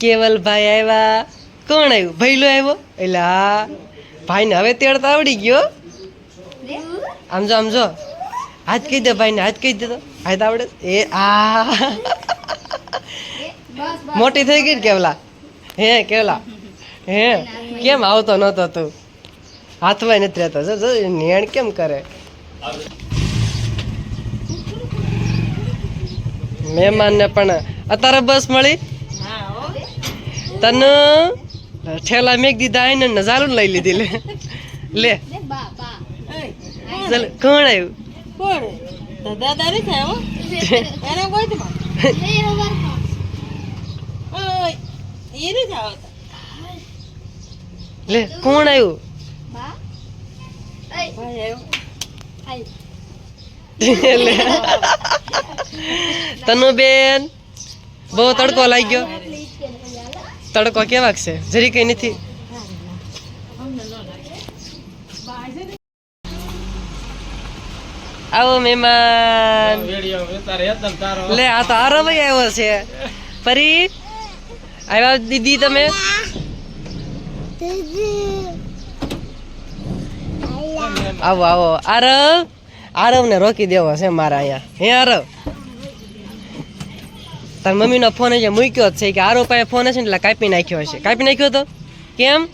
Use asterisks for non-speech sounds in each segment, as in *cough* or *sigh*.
કેવલભાઈ આવ્યા કોણ આવ્યું ભૈલો આવ્યો એટલે હા ભાઈને હવે તેડતા આવડી ગયો. આમ જો આમ જો. હાથ કહી દે ભાઈને હાથ કહી દે તો. હાથ આવડે. એ આ. મોટી થઈ ગઈ કેવલા? હે કેવલા? હે કેમ આવતો નહોતો તું? હાથમાં નથી રહેતો. જો જો નેણ કેમ કરે? મહેમાનને પણ અત્યારે બસ મળી? તને ઠેલા મેક દીધા આઈને નજારો લઈ લીધી લે. લે. ચાલ કોણ આવ્યું? કોણ? દાદા નથી આવ્યો? એને કોઈ તો લે એ કોણ આવ્યું? તનુ બેન બહુ તડકો લાગી ગયો તડકો કેવાક છે? જરી કઈ નથી? આવો મહેમાન. લે આ તો આરવય આવ્યો છે. પરી આવ્યા દીદી તમે? આવો આવો. આરવ? આરવ ને રોકી દેવો છે મારા અહીંયા. હે આરવ? તાર મમ્મીનો ફોન જે મૂક્યો છે કે આરો પાસે ફોન છે ને એટલે કાપી નાખ્યો હશે. કાપી નાખ્યો તો? કેમ?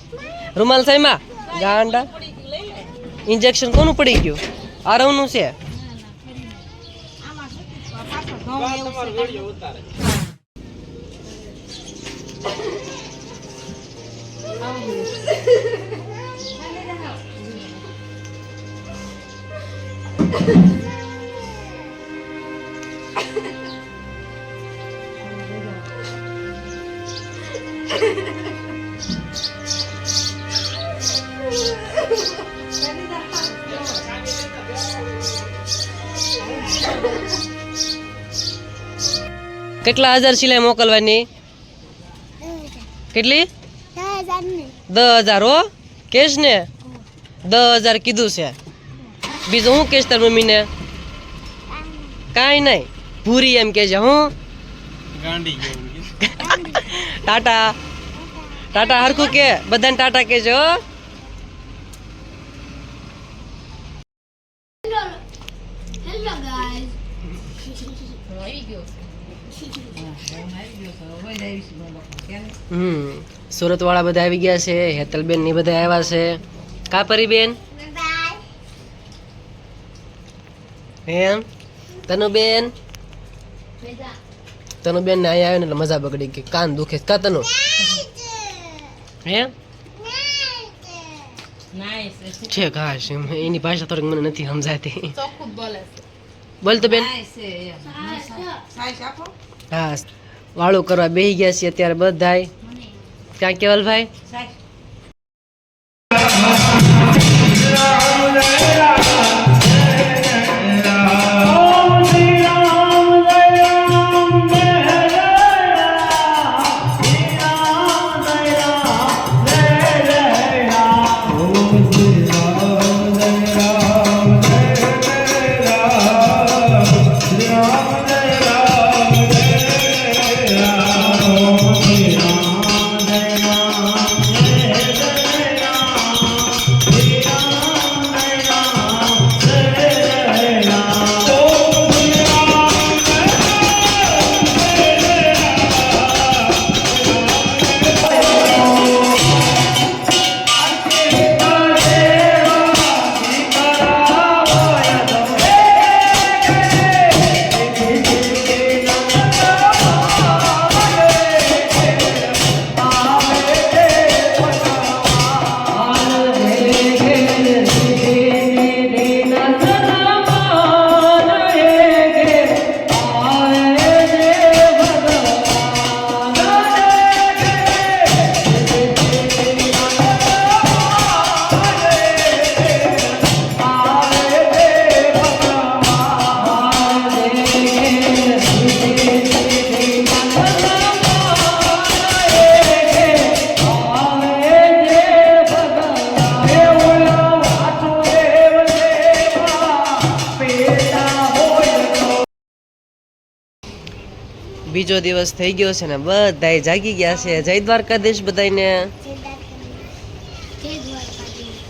રૂમાલ સાઈમા ગાંડા? ઇન્જેક્શન કોનું પડી ગયું? આરવનું છે? *laughs* *laughs* કેટલા હજાર સિલાઈ મોકલવાની? કેટલી? દસ હજાર હો? કેશ ને? દસ હજાર કીધું છે. બીજું હું કેશ તાર મમ્મીને? કાંઈ નહીં. ભૂરી એમ કે છે હું ટાટા. ટાટા હરખું કે? બધાને ટાટા કહેજો હો? Hello guys. હમ સુરત વાળા બધા આવી ગયા છે હેતલબેનની બધા આવ્યા છે. કા પરીબેન? એમ તનુબેન? તનુબેન ને અહીંયા આવ્યો ને એટલે મજા બગડી ગઈ. કાન દુખે કા તનુ? એમ છે ઘાસ. એની ભાષા થોડીક મને નથી સમજાતી. બોલે છે. બોલ તો બેન. હા વાળું કરવા બેસી ગયા છીએ અત્યારે બધાય. ક્યાં કેવલભાઈ બીજો દિવસ થઈ ગયો છે ને બધાય જાગી ગયા છે. જય દ્વારકાધીશ બધાને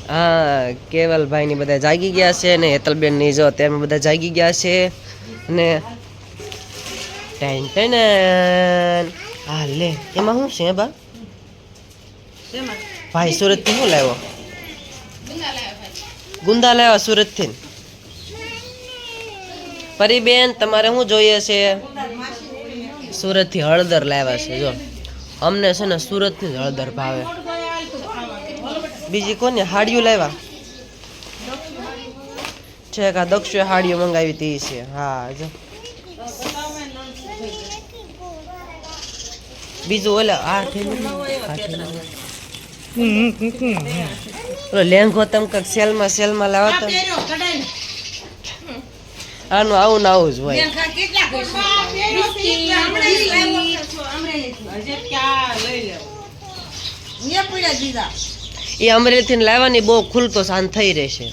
હા કેવલભાઈ ની બધા જાગી ગયા છે ને હેતલબેનની જો તેમ બધા જાગી ગયા છે. ને ટેન ટેન. હા લે, એમાં શું છે બા? ભાઈ સુરતથી શું લાવ્યો? ગુંદા લાવ્યા સુરતથી પરીબેન તમારે શું જોઈએ છે? સુરતથી હળદર લાવ્યા છે, જો. અમને છે ને સુરતથી જ હળદર ભાવે. બીજી કોને? હાડિયું લાવ્યા. છે કા દક્ષે હાડિયું મંગાવી હતી છે. હા, જો. બીજું ઓલા, આ ઓલો લેંઘો તમ કાંઈક સેલમાં સેલમાં લાવો તો. આનું આવું ને આવું જ હોય. કહેશો? અમરેલી ને એ લાવવાની બહુ ખુલતો શાંત થઈ રહેશે. એ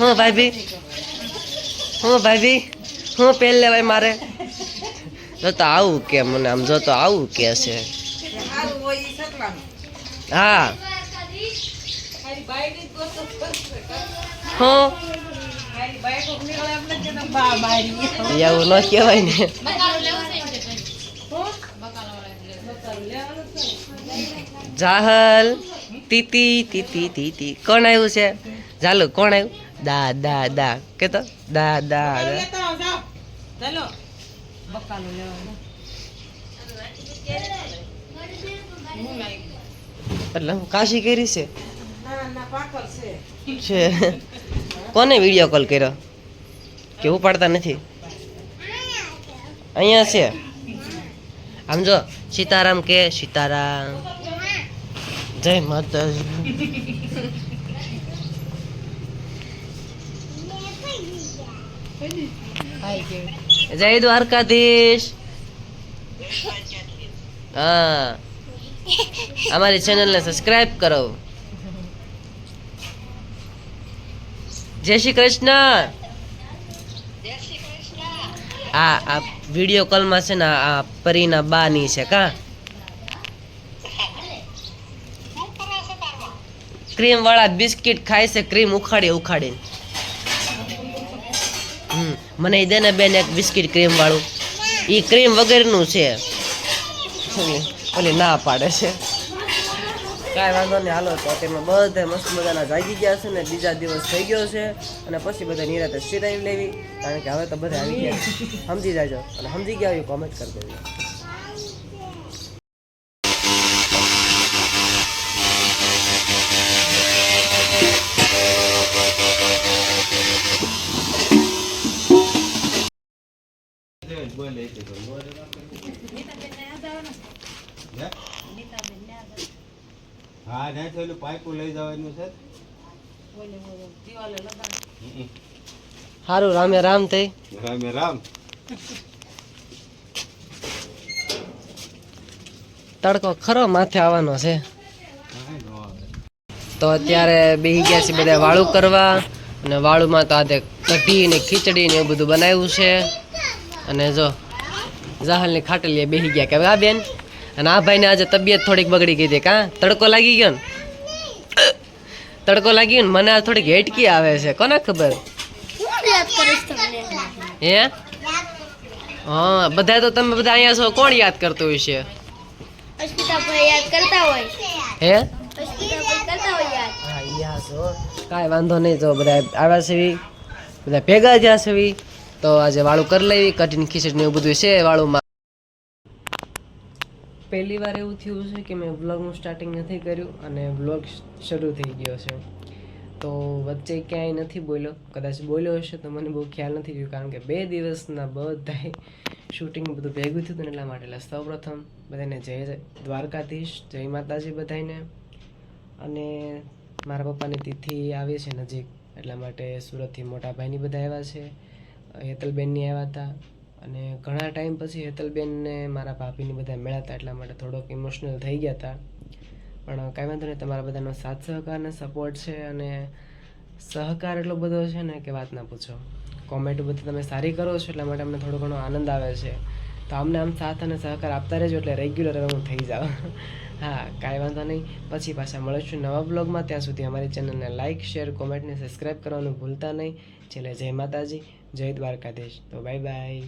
હું ભાભી. હું ભાભી. હું પેલ લેવાય મારે. જો તો આવું કે મને આમ જો તો આવું કે છે. હારું હોય ઈ સકલાનું. હા. એવું ન કહેવાય ને. જાહલ, તીતી તીતી તીતી. કોણ આવ્યું છે? ચાલો કોણ આવ્યું દા દા દા. કે તો દા દા. ચાલો બકાલું કાશી કરી છે? છે. કોને વીડિયો કોલ કર્યો? કે ઉપાડતા નથી? અહીંયા છે. આમ જો, સીતારામ કે સીતારામ. જય માતાજી. જય દ્વારકાધીશ. હા. અમારી ચેનલને સબસ્ક્રાઇબ કરો. જય શ્રી કૃષ્ણ. આ આ વીડિયો કોલમાં છે ને આ પરીના બાની છે કા? ક્રીમ વાળા બિસ્કિટ ખાય છે ક્રીમ ઉખાડી ઉખાડીને. હમ મને ઈ દે ને બેન એક બિસ્કિટ ક્રીમ વાળું. એ ક્રીમ વગેરેનું છે. ઓલી ના પાડે છે. કાંઈ વાંધો નહીં. હાલો, તો તેમાં બધા મસ્ત મજાના જાગી ગયા છે ને બીજા દિવસ થઈ ગયો છે અને પછી બધા નિરાતે સિરાઈ લેવી. કારણ કે હવે તો બધા આવી ગયા. સમજી જાજો. અને સમજી ગયા હોય કોમેન્ટ કરી દેજો. હા ના તો પાઇપું લઈ જવાનું છે. સારું રામે રામ થઈ. રામે રામ. તડકો ખરો માથે આવવાનો છે. તો અત્યારે બેહી ગયા છે બધા વાળું કરવા અને વાળુમાં તો આજે કઢી ને ખીચડી ને એવું બધું બનાવ્યું છે. અને જો જાહલની ખાટલીએ બેસી ગયા કે આ બેન? અને આ ભાઈને આજે તબિયત થોડીક બગડી ગઈ હતી, કાં? તડકો લાગી ગયો ને? તડકો લાગી ગયો ને? મને આ થોડીક હેટકી આવે છે, કોને ખબર? હું? હે, બધા તો તમે બધા અહીંયા છો, કોણ યાદ કરતું હોય હે? કાંઈ વાંધો નહીં તો બધા આવ્યા છે બધા ભેગા થયા છે તો આજે વાળું કરી લેવી કઠિન ખીચડી ને એવું બધું છે વાળુંમાં. પહેલી વાર એવું થયું છે કે મેં વ્લોગનું સ્ટાર્ટિંગ નથી કર્યું અને વ્લોગ શરૂ થઈ ગયો છે. તો વચ્ચે ક્યાંય નથી બોલ્યો. કદાચ બોલ્યો હશે તો મને બહુ ખ્યાલ નથી રહ્યો, કારણ કે બે દિવસના બધાય શૂટિંગ બધું ભેગું થયું હતું એટલા માટે એટલે સૌપ્રથમ બધાને જય દ્વારકાધીશ, જય માતાજી બધાને અને મારા પપ્પાની તિથિ આવી છે નજીક, એટલા માટે સુરતથી મોટા ભાઈની બધા આવ્યા છે. હેતલબેનની આવ્યા હતા. અને ઘણા ટાઈમ પછી હેતલબેનને મારા ભાભીને બધા મળ્યા એટલા માટે થોડોક ઇમોશનલ થઈ ગયા હતા. પણ કાંઈ વાંધો નહીં, તમારા બધાનો સાથ સહકાર અને સપોર્ટ છે અને સહકાર એટલો બધો છે ને કે વાત ના પૂછો. કોમેન્ટ બધી તમે સારી કરો છો, એટલા માટે અમને થોડો ઘણો આનંદ આવે છે. તો અમને આમ સાથ અને સહકાર આપતા રહેજો, એટલે રેગ્યુલર હું થઈ જાઉં. *laughs* હા, કાંઈ વાંધો નહીં. પછી પાછા મળીશું નવા બ્લોગમાં ત્યાં સુધી અમારી ચેનલને લાઇક શેર કોમેન્ટને સબસ્ક્રાઈબ કરવાનું ભૂલતા નહીં. છેલ્લે જય માતાજી જય દ્વારકાધીશ. તો બાય બાય